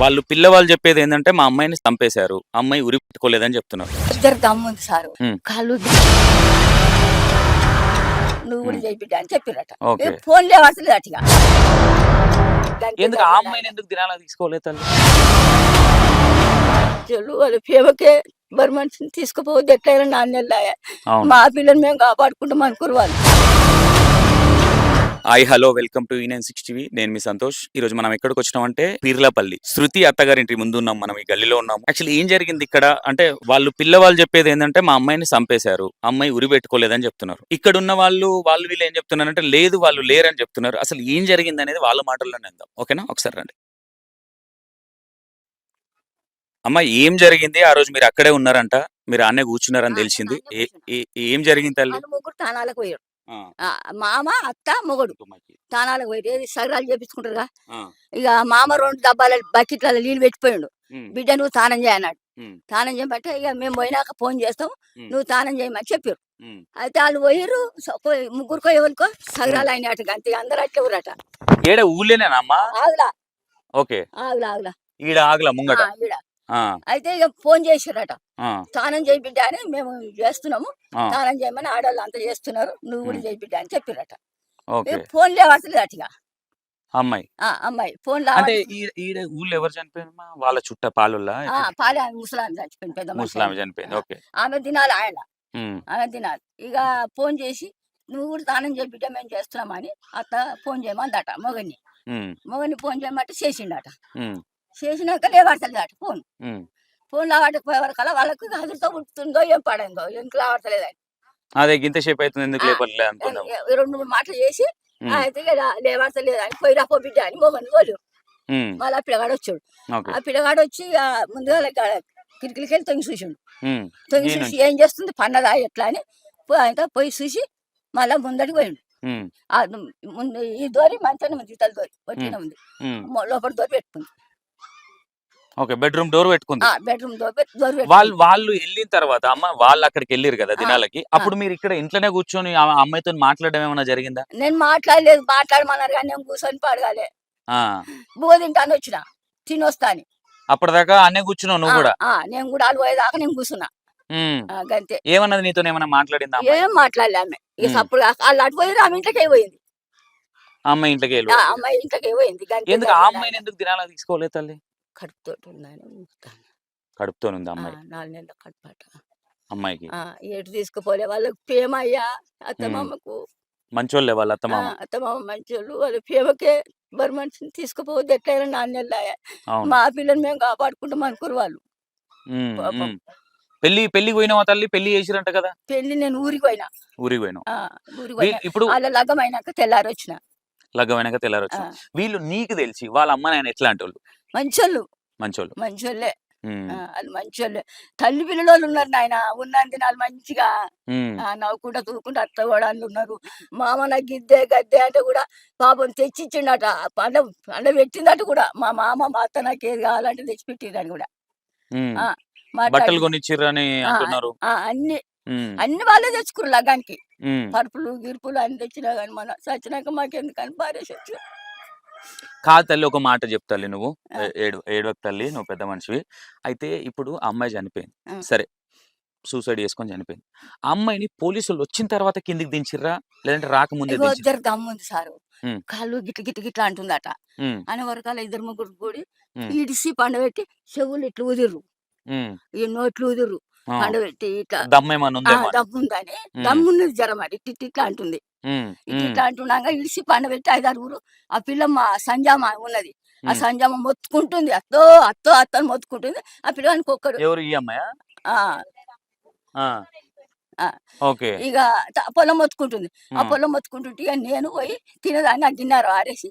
వాళ్ళు పిల్లవాళ్ళు చెప్పేది ఏంటంటే మా అమ్మాయిని చంపేశారు. అమ్మాయి ఉరి పెట్టుకోలేదని చెప్తున్నారు. ఇద్దరు దమ్ముంది సారు. ఉమ్. కాళ్ళు నువ్వు కూడా చేయి బిడ్డ అని చెప్పిరట ఓకే. ఏ ఫోన్ లేవసలు అటుగా ఎందుకు ఆ అమ్మాయిని ఎందుకు దినాలా తీసుకోలేదు తల్లి? చెల్లు వాళ్ళ ప్రేమకే మరి మనిషిని తీసుకుపోవద్దు ఎట్లయినా అవును. మా పిల్లల్ని మేము కాపాడుకుంటాం అనుకురు వాళ్ళు. Hi hello welcome to E nine six TV నేను మీ సంతోష్. ఈ రోజు మనం ఎక్కడికి వచ్చినామంటే పీర్లపల్లి. శృతి అత్తగారింటి ముందు ఉన్నాం మనం ఈ గల్లీలో ఉన్నాం యాక్చువల్లీ ఏం జరిగింది ఇక్కడ? అంటే వాళ్ళు పిల్లవాళ్ళు చెప్పేది ఏంటంటే మా అమ్మాయిని చంపేశారు. అమ్మాయి ఉరి పెట్టుకోలేదని చెప్తున్నారు. ఇక్కడ ఉన్న వాళ్ళు వాళ్ళు వీళ్ళు ఏం చెప్తున్నారంటే లేదు వాళ్ళు లేరని చెప్తున్నారు. అసలు ఏం జరిగింది అనేది వాళ్ళ మాటల్లోనే అందాం ఓకేనా? ఒకసారి రండి. అమ్మ ఏం జరిగింది? ఆ రోజు మీరు అక్కడే ఉన్నారంట. మీరు అన్నే కూర్చున్నారని తెలిసింది. నేను ఏ- జరిగింది తల్లి? ముగ్గురు తానాలకు పోయారు. మామ అత్త మొగడు. తానాలకు ఏది సగరాలు చేపించుకుంటారుగా. ఇక మామ రెండు డబ్బాల బకెట్లలో నీళ్ళు పెట్టిపోయాడు. బిడ్డ నువ్వు తానం చేయన్నాడు తానం చేయమంటే ఇక మేము పోయినాక ఫోన్ చేస్తాం. నువ్వు తానం చేయమని చెప్పారు. అయితే వాళ్ళు పోయారు పోయి ముగ్గురుకో ఎవరికో సగరాలు అయిన అటు అంతే. అందరు అట్లే ఊరట. ఏడ ఊళ్ళేనేనా అమ్మా? ఆగులా. ఓకే. ఆగులా ఆగులా. ఈడ ఆగల ముంగట? ఈడ. అయితే ఇక ఫోన్ చేసిరట స్నానం చేయి బిడ్డ అని మేము చేస్తున్నాము. స్నానం చేయమని ఆడవాళ్ళు అంతా చేస్తున్నారు. నువ్వు కూడా ఉమ్. చేయి బిడ్డ అని చెప్పిరట ఫోన్ లేవసలు అటుగా అమ్మాయి. అమ్మాయి. ఫోన్ అంటే ఊళ్ళో ఎవరు చనిపోయిందమ్మా వాళ్ళ చుట్ట పాలుల్లా పాలే ముసలాం చచ్చిపోయింది పెద్ద మనిషి. ముస్లాం చనిపోయింది. ఓకే. ఆమె తినాలి ఆయన. ఆమె తినాలి. ఇక ఫోన్ చేసి నువ్వు కూడా స్నానం చేయి బిడ్డ మేము చేస్తున్నామని అత్త ఫోన్ చేయమందట మొగని ఉమ్, మొగని ఫోన్ చేయమంటే చేసిండట. చేసినాక లేవడతలేదట ఫోన్. ఫోన్ లావటపోయే వరకల్లా వాళ్ళకి హజుతో పుట్టుతుందో ఏం పడిందో ఎందుకు లావట్లేదని అదే అవుతుంది ఎందుకు అనుకున్నాం రెండు మూడు మాటలు చేసి అయితే ఇక లేవడతలేదు అని పోయి రాపో బిడ్డ అని మొగని వాళ్ళు ఉమ్, మళ్ళీ ఆ పిల్లగాడు వచ్చాడు. ఆ పిల్లగాడు వచ్చి ఇక ముందుగా కిటికీలకి వెళ్ళి తొంగి చూసిండు. తొంగి చూసి ఏం చేస్తుంది? పన్నదా ఎట్లా అని పోయి ఆయన పోయి చూసి మళ్ళా ముందడికి పోయిండు. ముందు ఈ దోరి మంచిగానే ఉంది ఇతల దోరి వచ్చిన ఉంది. లోపల దోరి పెట్టుకుంది. ఓకే బెడ్రూమ్ డోర్ పెట్టుకుంది. బెడ్రూమ్ దోరి వాళ్ళు. వాళ్ళు వెళ్ళిన తర్వాత అమ్మ వాళ్ళు అక్కడికి వెళ్ళారు కదా దినాలకి. అప్పుడు మీరు ఇక్కడ ఇంట్లోనే కూర్చొని ఆ అమ్మాయితో మాట్లాడడం ఏమైనా జరిగిందా? నేను మాట్లాడలేదు మాట్లాడమన్నారు కానీ నేను కూర్చొని పడగాలే. తింటాను వచ్చిన తినొస్తా అని. అప్పటిదాకా అన్నే కూర్చున్నావు నువ్వు కూడా? నేను కూడా పోయేదాకా నేను కూర్చున్నా. గంతే. ఏమన్నది నీతో ఏమైనా మాట్లాడిందా? ఏం మాట్లాడలే ఆమె. ఇక ఉమ్. సప్పుడు వాళ్ళు ఆమె ఇంట్లోకి పోయింది. ఆ అమ్మాయి ఇంట్లోకి వెళ్ళి అమ్మాయి ఇంట్లోకి పోయింది గంతే ఎందుకు ఆ. అమ్మాయిని ఎందుకు దినాలా తీసుకోలేదు తల్లి? కడుపుతో ఉందని ఊరుతాను. కడుపుతోనుంది ఆ, అమ్మాయి నాలుగు నెలల కడుపాట. అమ్మాయికి? ఎటు తీసుకుపోలే వాళ్ళకి ప్రేమ అయ్యా ఉమ్. అత్తమామకు. మంచోళ్ళే వాళ్ళ అత్తమామ? అత్తమామ మంచోళ్ళు వాళ్ళ ప్రేమకే మరి మనిషిని తీసుకుపోవద్దు ఎట్లయినా అవును. మా పిల్లల్ని మేము కాపాడుకుంటాం అనుకోరు వాళ్ళు. పెళ్ళి పెళ్ళి పోయినావా తల్లి? పెళ్ళి చేసిరంట కదా? పెళ్ళి నేను ఊరికి పోయినా. ఊరికి పోయినా. ఇప్పుడు వాళ్ళ లగ్గం అయినాక తెల్లారి వచ్చిన లగ్గమైనాక తెల్లారొచ్చు ఆ, వీళ్ళు నీకు తెలిసి వాళ్ళ అమ్మ నాయన ఎట్లాంటి వాళ్ళు మంచోళ్ళు. మంచోళ్ళు. మంచోళ్ళే. వాళ్ళు మంచోళ్ళే. తల్లి పిల్లలు ఉన్నారు నాయన. ఉన్నంది నాలు మంచిగా నవ్వుకుంటా తూకుంటా అత్త కూడా ఉన్నారు. మామ నాకు గిద్దే గద్దే అంటే కూడా పాపం తెచ్చిచ్చిండట. పండ పండ పెట్టిందట కూడా. మా మామ మా అత్త నాకు ఏది కావాలంటే తెచ్చి పెట్టిందని కూడా బట్టలు కొనిచ్చిర్రని అంటున్నారు. అన్ని అన్ని వాళ్ళే తెచ్చుకున్నారు లగ్గానికి. ఉమ్. పరుపులు గిరుపులు అన్ని తెచ్చినా కానీ మన చచ్చినాక మాకెందుకని పారేసి వచ్చి కాదు తల్లి ఒక మాట చెప్తాలి నువ్వు. ఏడు ఏడవకు తల్లి నువ్వు పెద్ద మనిషివి. అయితే ఇప్పుడు అమ్మాయి చనిపోయింది. సరే సూసైడ్ చేసుకొని చనిపోయింది. ఆ అమ్మాయిని పోలీసులు వచ్చిన తర్వాత కిందికి దించిర్రా? లేదంటే రాకముందే ఇద్దరు దమ్ముంది సారు. కాళ్ళు గిట్ల గిట్ల గిట్ల అంటుందట. అని వరకాల ఇద్దరు ముగ్గురు కూడి. ఇడిసి పండబెట్టి చెవులు ఇట్లా ఉదిర్రు ఈ నోట్లు ఉదిర్రు. పండబెట్టి ఇట్లా దమ్ముందని. దమ్మున్నది జ్వరం అది. ఇట్టి ఇట్లా అంటుంది. ఇట్లా అంటున్నాక ఇడిసి పండబెట్టి ఐదారుగురు ఆ పిల్ల మా సంజామ ఉన్నది. ఆ. సంజామ మొత్తుకుంటుంది. అత్తో అత్తో అత్తో అని మొత్తుకుంటుంది. ఆ పిల్లగానికి ఒక్కడు. ఎవరు ఈ అమ్మాయా. ఓకే. ఇక పొలం మొత్తుకుంటుంది. ఆ. పొలం మొత్తుకుంటుంటే ఇక నేను పోయి తినదాన్ని ఆ గిన్నెరు ఆరేసి.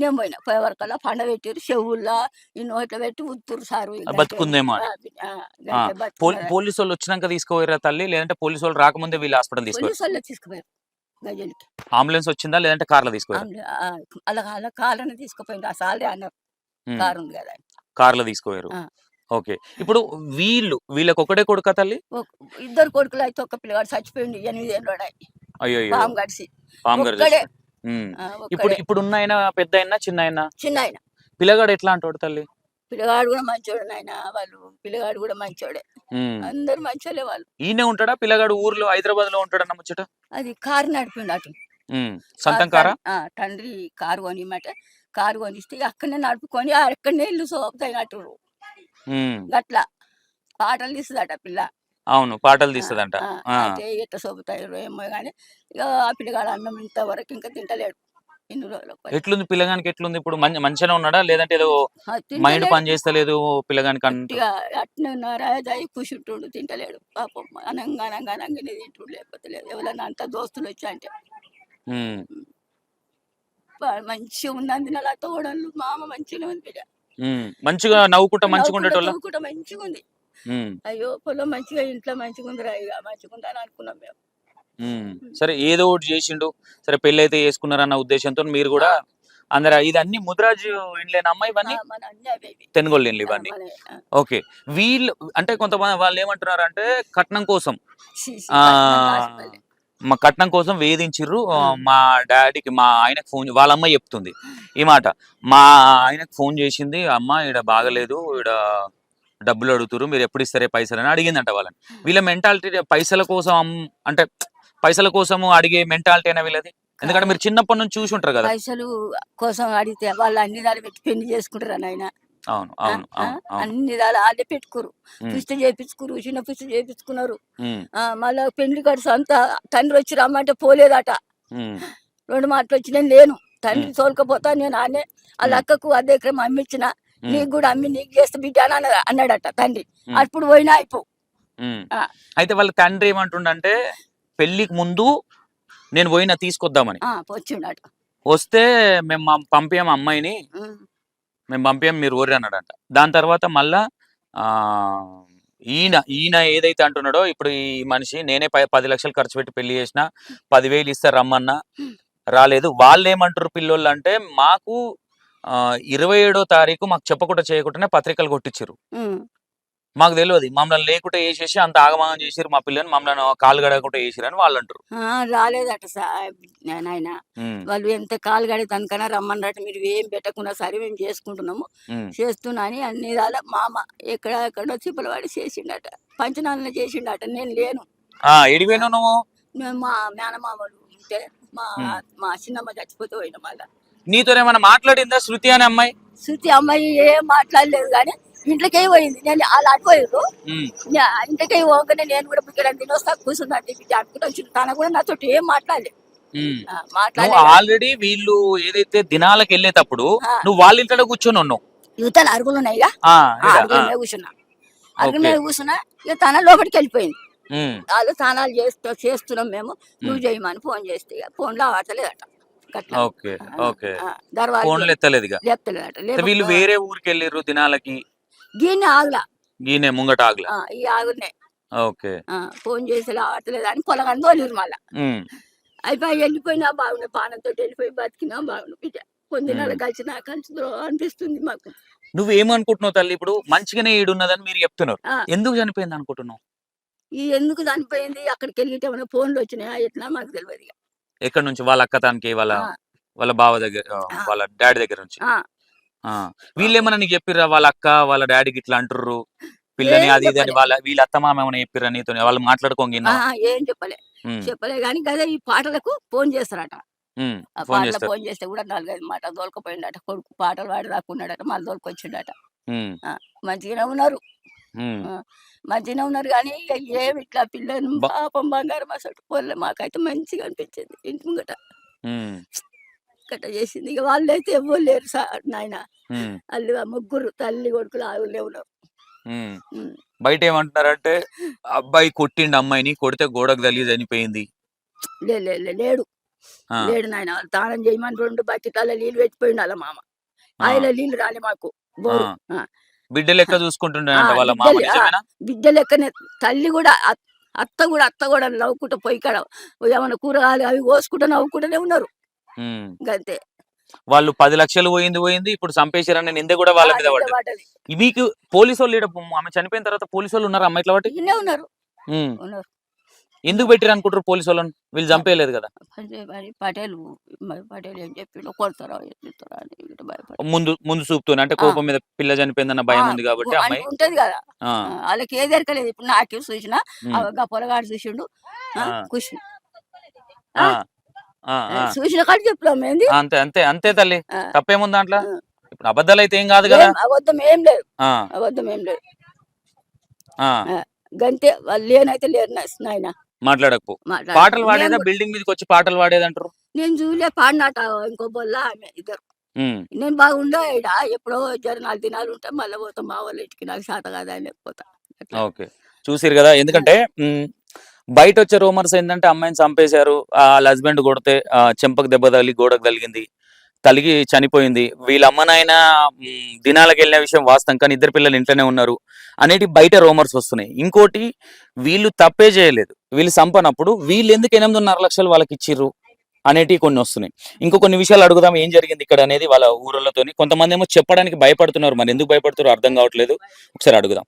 నేను పోయినా. పోయే వరకల్లా పండ పెట్టారు చెవుల్లో ఈ నోట్లో పెట్టి ఉత్తురు సారు బతుకుందేమో. పోలీసు వాళ్ళు వచ్చినాక తీసుకోపోయారా తల్లి? లేదంటే పోలీసు వాళ్ళు రాకముందే వీళ్ళు హాస్పిటల్ పోలీసు వాళ్ళు తీసుకుపోయారు గజనికి అంబులెన్స్ వచ్చిందా? లేదంటే కార్లో ఆ, అలా అలా తీసుకుపోయింది ఆ సాలే అన్నారు. కారు ఉంది కదా. కార్లో తీసుకోయారు ఆ. ఓకే. ఇప్పుడు వీళ్ళు వీళ్ళకి ఒకటే కొడుక తల్లి? ఇద్దరు కొడుకులు అయితే ఒక పిల్లగాడు చచ్చిపోయింది ఎనిమిది ఏళ్ళు అయ్యో పాము గడిచి పాము ఇప్పుడు. ఇప్పుడు ఉన్న ఆయన పెద్ద అయినా చిన్న అయినా చిన్న ఆయన పిల్లగాడు ఎట్లా అంటాడు తల్లి? పిల్లగాడు కూడా మంచోడు నాయన వాళ్ళు పిల్లగాడు కూడా మంచోడే. అందరు మంచోళ్ళే వాళ్ళు. ఈయనే ఉంటాడా? పిల్లగాడు ఊర్లో హైదరాబాద్లో ఉంటాడన్న ముచ్చట? అది కారు నడిపిండు అటు. సొంతం కారు? తండ్రి కారు కొనిమాట కారు కొనిస్తే అక్కడనే నడుపుకొని అక్కడనే ఇల్లు సోపుతాయినట్టు ఉమ్. గట్ల. పాటలు తీస్తుందట పిల్ల. అవును. పాటలు తీస్తుందంట. అయితే ఎట్ట సోపుతాయో ఏమో కానీ ఇక ఆ పిల్లగాడు అన్నం ఇంతవరకు ఇంకా తింటలేడు. ఇన్ని రోజులు ఎట్లుంది? పిల్లగానికి ఎట్లుంది? ఇప్పుడు మంచి మంచిగానే ఉన్నాడా? లేదంటే ఏదో మైండ్ పని చేస్తలేదు పిల్లగానికి అంట గట్టిగా అట్నే ఉన్నారా? దయ కూర్చుంటుండు తింటలేడు. పాపం అనంగా అనంగా అనంగానే తింటుండు. లేకపోతే లేదు. ఎవరన్నా అంత దోస్తులు వచ్చా అంటే. మంచిగా ఉన్నది నా తోడళ్ళు. మామ మంచిగా ఉంది బిడ్డ. ఉమ్. మంచిగా నవ్వుకుంటా మంచిగా ఉండేటోళ్ళ మంచిగా ఉంది. అయ్యో పొలం మంచిగా ఇంట్లో మంచిగా ఉందిరా ఇక మంచిగా ఉందని అనుకున్నాం మేము. సరే ఏదో ఒకటి చేసిండు. సరే పెళ్ళి అయితే చేసుకున్నారన్న ఉద్దేశంతో మీరు కూడా అందరు ఇది అన్ని ముద్రాజు ఇండ్లేనా అమ్మాయి ఇవన్నీ. తెనుగోళ్ళు ఇండ్లు ఇవన్నీ. ఓకే. వీళ్ళు అంటే కొంతమంది వాళ్ళు ఏమంటున్నారు అంటే కట్నం కోసం మా కట్నం కోసం వేధించిర్రు. మా డాడీకి మా ఆయనకు ఫోన్ వాళ్ళ అమ్మ చెప్తుంది ఈ మాట. మా ఆయనకు ఫోన్ చేసింది అమ్మ ఈడ బాగలేదు ఈడ డబ్బులు అడుగుతురు మీరు ఎప్పుడు ఇస్తారే పైసలు? అని అడిగిందంట వాళ్ళని. వీళ్ళ మెంటాలిటీ పైసల కోసం అంటే పైసల కోసము అడిగే మెంటాలిటీ అయినా వీళ్ళది? ఎందుకంటే మీరు చిన్నప్పటి నుంచి చూసి ఉంటారు కదా. పైసలు కోసం అడిగితే వాళ్ళు అన్ని దాని పెట్టి పెళ్ళి చేసుకుంటారు నాయన? అవును అవును అవును అవును. అన్ని దాని వాళ్ళే పెట్టుకోరు పుష్టి చేపించుకురు చిన్న పుష్టి చేపించుకున్నారు మళ్ళా పెళ్ళి ఖర్చు అంతా తండ్రి వచ్చి రమ్మంటే పోలేదట. రెండు మాటలు వచ్చి నేను లేను. తండ్రి తోలుకపోతా నేను ఆనే వాళ్ళ. అక్కకు అర్ధ ఎకరం అమ్మిచ్చిన. ఉమ్, నీకు కూడా అమ్మి నీకు చేస్తే బిడ్డ అని అన్న- అన్నాడట తండ్రి. అప్పుడు పోయినా అయిపో. అయితే వాళ్ళ తండ్రి ఏమంటుండంటే పెళ్ళికి ముందు నేను పోయినా తీసుకొద్దామని. వచ్చిండట వస్తే మేము మా- పంపాం అమ్మాయిని. మేము పంపాం మీరు ఊరి అన్నాడంట. దాని తర్వాత మళ్ళా ఆ ఈయన ఈయన ఏదైతే అంటున్నాడో ఇప్పుడు ఈ మనిషి నేనే పది లక్షలు ఖర్చు పెట్టి పెళ్ళి చేసిన పదివేలు ఇస్తారు రమ్మన్నా రాలేదు. వాళ్ళు ఏమంటారు పిల్లోళ్ళు అంటే మాకు ఇరవై ఏడో తారీఖు మాకు చెప్పకుండా చేయకుండానే పత్రికలు కొట్టించారు మాకు తెలియదు మమ్మల్ని లేకుండా వేసేసి అంత ఆగమాగం చేసిరు మా పిల్లని మమ్మల్ని కాలు గడకుండా వేసిరు అని వాళ్ళు అంటారు. ఆ, రాలేదట నాయన. వాళ్ళు ఎంత కాలు గడి తనకన్నా రమ్మన్నట్టు మీరు ఏం పెట్టకుండా సరే మేము చేసుకుంటున్నాము. చేస్తున్నా అని అన్ని రాలే. మామ ఎక్కడ ఎక్కడో చిప్పలవాడి చేసిండట. పంచనాలను చేసిండట. నేను లేను. ఆ ఎడిపోయినావు నువ్వు? మా మేనమామలు ఉంటే మా. మా చిన్నమ్మ చచ్చిపోతే పోయిన మళ్ళా. నీతో ఏమైనా మాట్లాడిందా శృతి అనే అమ్మాయి? శృతి అమ్మాయి ఏం మాట్లాడలేదు కానీ ఇంట్లోకే పోయింది. నేను అలా అటుపోయారు ఉమ్, ఇంట్లోకే పోగానే నేను కూడా ఇక్కడ తినొస్తా కూర్చున్నాను అనుకుంటూ వచ్చింది. తన కూడా నాతో ఏం మాట్లాడలేదు ఆల్రెడీ వీళ్ళు ఏదైతే దినాలకు వెళ్ళేటప్పుడు. నువ్వు వాళ్ళ ఇంట్లో కూర్చొని ఉన్నావు. యువతలు అరుగులు ఉన్నాయి ఇక ఆ, ఆ ఈడ, అరుగుల ఆ, మీద కూర్చున్నా. అరుగుల మీద కూర్చున్నా ఇక తన లోపలికి వెళ్ళిపోయింది. వాళ్ళు స్నానాలు చేస్తూ చేస్తున్నాం మేము. నువ్వు చేయమని ఫోన్ చేస్తే ఇక ఫోన్లో ఆడతలేదట. గట్లా. Okay okay. ఆ, దర్వాజా ఫోన్లు ఎత్తలేదు ఇక. లేపుతలేదట. అయితే వీళ్ళు వేరే ఊరికి వెళ్ళిర్రు దినాలకి. గీని ఆగులా ఈయన ముంగట ఆగల. ఈ ఆగునే. ఓకే. ఫోన్ చేసి ఆడతలేదు అని పొలగని తోలిరు మళ్ళా. అయిపోయి వెళ్ళిపోయినా బాగుండే పానంతో వెళ్ళిపోయి బతికినా బాగుండు. బిడ్డ పొందినాలు మ్మ్. కలిసి నాకు కలిసి అనిపిస్తుంది మాకు. నువ్వు ఏమనుకుంటున్నావు తల్లి ఇప్పుడు? మంచిగానే ఈడున్నదని మీరు చెప్తున్నారు. ఎందుకు చనిపోయింది అనుకుంటున్నావు? ఈ ఎందుకు చనిపోయింది? అక్కడికి వెళ్ళితే ఏమైనా ఫోన్లు వచ్చినాయా? ఎట్లా? మాకు తెలియదు. ఎక్కడి నుంచి? వాళ్ళ అక్క తానికి వాళ్ళ వాళ్ళ బావ దగ్గర. వాళ్ళ డాడీ దగ్గర నుంచి? ఆ. ఆ. వీళ్ళు ఏమన్నా నీకు చెప్పిర్రా వాళ్ళ అక్క వాళ్ళ డాడీకి ఇట్లా అంటుర్రు? పిల్లని అది ఇది అని. వాళ్ళ వీళ్ళ అత్త మామ ఏమైనా చెప్పిర్రా నీతో వాళ్ళు మాట్లాడుకోంగినా ఏం చెప్పలే. చెప్పలే కానీ కదా ఈ పాటలకు ఫోన్ చేస్తారట. ఫోన్ పాటలు చేస్తారు. ఫోన్ చేస్తే కూడా నాలుగైదు మాట దొలకపోయిండట కొడుకు పాటలు పాడి రాకున్నాడట మళ్ళీ దొలకొచ్చిండట మంచిగానే ఉన్నారు. మంచిగానే ఉన్నారు కానీ ఏమి ఇట్లా పిల్లని బ- పాపం బంగారం అసలు పోలే మాకైతే మంచిగా అనిపించింది ఇంటి ముంగట. గట్ట చేసింది. ఇక వాళ్ళు అయితే ఎవ్వరు లేరు సార్ నాయన. వాళ్ళు ఆ ముగ్గురు తల్లి కొడుకులు ఆవులే. ఉమ్. బయట ఏమంటున్నారంటే అబ్బాయి కొట్టిండు అమ్మాయిని కొడితే గోడకు తల్లి చనిపోయింది. లే లే లే, లేడు. లేడు నాయన. తానం చేయమని రెండు బకెట్ల నీళ్ళు పెట్టిపోయిండు వాళ్ళ మామ. ఆయన నీళ్ళు రాలే మాకు. బిడ్డ లెక్క చూసుకుంటుండేనంట ఆ, వాళ్ళ మామ బిడ్డ లెక్కనే తల్లి కూడా అత్- అత్త కూడా అత్త కూడా నవ్వుకుంటూ పోయి కాడ ఏమైనా కూరగాయలు అవి కోసుకుంటూ నవ్వుకుంటూనే ఉన్నారు. గంతే. వాళ్ళు పది లక్షలు పోయింది పోయింది ఇప్పుడు చంపేశారని నింద కూడా వాళ్ళ మీద పడ్డది. మీకు పోలీసు వాళ్ళు ఆమె చనిపోయిన తర్వాత పోలీసు వాళ్ళు ఉన్నారు అమ్మాయి ఈయనే ఉన్నారు. ఎందుకు పెట్టిరు అనుకుంటారు పోలీసు వాళ్ళని వీళ్ళు చంపేయలేదు కదా? పటేల్ ఏం చెప్పిండు కొడతారా ముందు ముందు చూపుతూనే అంటే కోపం మీద పిల్ల చనిపోయిందన్న భయం ఉంది కాబట్టి అమ్మాయి. ఉంటది కదా. వాళ్ళకి ఏది ఎరకలేదు ఇప్పుడు నాకే చూసిన పొలగాడు చూసిండు ఆ. చూసిన కాడ చెప్పలేం ఏంది? అంతే అంతే అంతే తల్లి. తప్పేముంది దాంట్లో. ఇప్పుడు అబద్ధాలు అయితే ఏం కాదు కదా? అబద్ధం ఏం లేదు. అబద్ధం ఏం లేదు. గంతే వాళ్ళు లేనైతే లేరు నాయన. మాట్లాడకపో మాట్లాడ- పాటలు వాడేదా? నేను- బిల్డింగ్ మీదకి వచ్చి పాటలు వాడేదంటారు? నేను చూలే పాడినాట ఇంకో బొల్ల ఆమె ఇద్దరు. నేను బాగుండే ఈడ? ఎప్పుడో జర నాలుగు దినాలు ఉంటే మళ్ళీ పోతాం మా వాళ్ళ ఇంటికి నాకు శాత కాదా అని పోతా అట్లా. ఓకే. చూసిరు కదా? ఎందుకంటే బయట వచ్చే రూమర్స్ ఏంటంటే అమ్మాయిని చంపేశారు. ఆ వాళ్ళ హస్బెండ్ కొడితే ఆ, చెంపకు దెబ్బ తగిలి గోడకు తగిలింది తలిగి చనిపోయింది. వీళ్ళ అమ్మనాయన దినాలకు వెళ్ళిన విషయం వాస్తవం కానీ ఇద్దరు పిల్లలు ఇంట్లోనే ఉన్నారు అనేటి బయట రోమర్స్ వస్తున్నాయి. ఇంకోటి వీళ్ళు తప్పే చేయలేదు. వీళ్ళు చంపనప్పుడు వీళ్ళు ఎందుకు ఎనిమిదిన్నర లక్షలు వాళ్ళకి ఇచ్చిర్రు అనేటివి కొన్ని వస్తున్నాయి. ఇంకో కొన్ని విషయాలు అడుగుదాం ఏం జరిగింది ఇక్కడ అనేది వాళ్ళ ఊర్లతోని. కొంతమంది ఏమో చెప్పడానికి భయపడుతున్నారు. మరి ఎందుకు భయపడుతున్నారు? అర్థం కావట్లేదు. ఒకసారి అడుగుదాం.